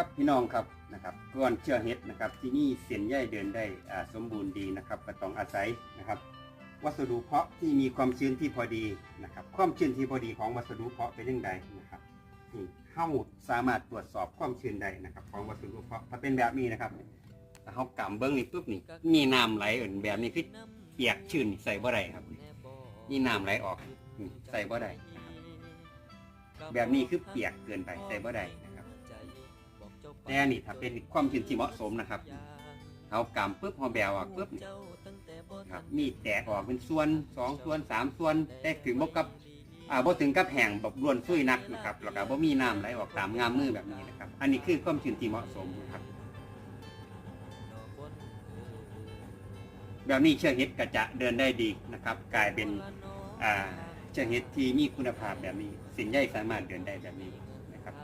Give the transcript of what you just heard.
ครับพี่น้องครับนะครับก้อนเชื้อเห็ดนะครับ ที่นี่เส้นใยเดินได้สมบูรณ์ดีนะครับก็ต้องอาศัยนะครับ วัสดุเพาะที่มีความชื้นที่พอดีนะครับ ความชื้นที่พอดีของวัสดุเพาะเป็นยังไงนะครับนี่เฮาสามารถตรวจสอบความชื้นได้นะครับ ของวัสดุเพาะถ้าเป็นแบบนี้นะครับถ้าเฮากำเบิ้งนี่ปุ๊บนี่มีน้ำไหลเอิ่นแบบนี้คือเปียกชื้นใส่บ่ได้ครับนี่น้ำไหลออกใส่บ่ได้นะครับแบบนี้คือเปียกเกินไปใส่บ่ได้นะครับ แต่นี่ถ้าเป็นความชื้นที่เหมาะสมนะครับเอากำปุ๊บเฮาแบวออกปุ๊บครับมีแตกออกเป็นส่วนสองส่วนสามส่วนแต่ถึงบ่กับอ่าบ่ถึงกับแห้งแบบล้วนซุยนักนะครับแล้วก็บ่มีน้ำไหลออกตามงามมือแบบนี้นะครับ อันนี้คือความชื้นที่เหมาะสมนะครับ แบบนี้เชื้อเห็ดก็จะเดินได้ดีนะครับ กลายเป็นอ่าเชื้อเห็ดที่มีคุณภาพแบบนี้ สินใยสามารถเดินได้แบบนี้นะครับ